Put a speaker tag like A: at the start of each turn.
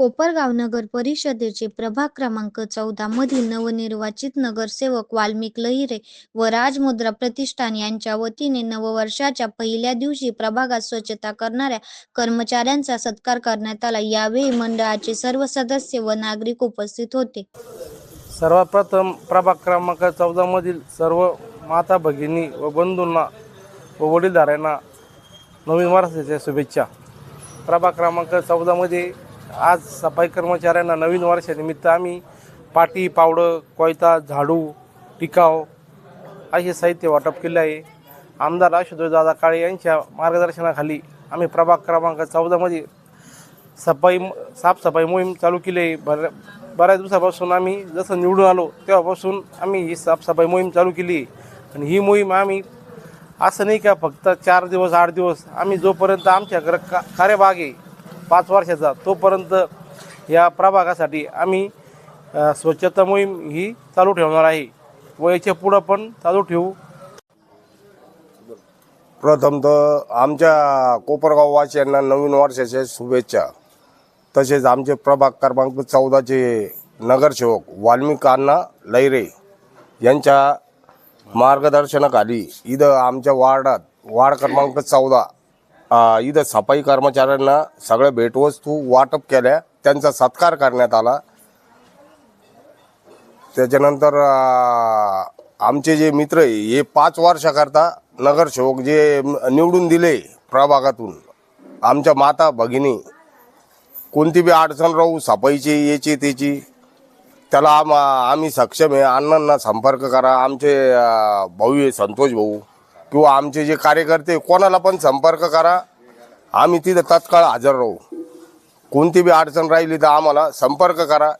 A: कोपरगाव नगर परिषदेचे प्रभाग क्रमांक चौदा मधील नवनिर्वाचित नगरसेवक वाल्मिक लहिरे व राजमुद्रा प्रतिष्ठान यांच्या वतीने नववर्षाच्या पहिल्या दिवशी प्रभागात स्वच्छता करणाऱ्या कर्मचाऱ्यांचा सत्कार करण्यात आला. यावेळी मंडळाचे सर्व सदस्य व नागरिक उपस्थित होते.
B: सर्वप्रथम प्रभाग क्रमांक चौदामधील सर्व माता भगिनी व बंधूंना व वडीलधाऱ्यांना नवीन वर्षाच्या शुभेच्छा. प्रभाग क्रमांक चौदामध्ये आज सफाई कर्मचाऱ्यांना नवीन वर्षानिमित्त आम्ही पाटी पावडं कोयता झाडू टिकाव असे साहित्य वाटप केले आहे. आमदार आशुतोष दादा काळे यांच्या मार्गदर्शनाखाली आम्ही प्रभाग क्रमांक चौदामध्ये सफाई साफसफाई मोहीम चालू केली आहे. बऱ्या बऱ्याच दिवसापासून आम्ही जसं निवडून आलो तेव्हापासून आम्ही ही साफसफाई मोहीम चालू केली आहे. आणि ही मोहीम आम्ही असं नाही का फक्त चार दिवस आठ दिवस आम्ही जोपर्यंत आमच्याकडं का कार्यभाग आहे पाच वर्षाचा तोपर्यंत या प्रभागासाठी आम्ही स्वच्छता मोहीम ही चालू ठेवणार आहे. व याच्या पुढं पण चालू ठेवू.
C: प्रथम तर आमच्या कोपरगाववासियांना नवीन वर्षाच्या शुभेच्छा. तसेच आमचे प्रभाग क्रमांक चौदाचे नगरसेवक वाल्मिक अण्णा लैरे यांच्या मार्गदर्शनाखाली इथं आमच्या वार्डात वार्ड क्रमांक चौदा इथं सफाई कर्मचाऱ्यांना सगळ्या भेटवस्तू वाटप केल्या. त्यांचा सत्कार करण्यात आला. त्याच्यानंतर आमचे जे मित्र आहे हे पाच वर्षाकरता नगरसेवक जे निवडून दिले प्रभागातून आमच्या माता भगिनी कोणती बी अडचण राहू सफाईची याची त्याची त्याला आम आम्ही सक्षम आहे अण्णांना संपर्क करा आमचे भाऊ आहे संतोष भाऊ किंवा आमचे जे कार्यकर्ते कोणाला पण संपर्क करा. आम्ही तिथं तत्काळ हजर राहू. कोणती बी अडचण राहिली तर आम्हाला संपर्क करा.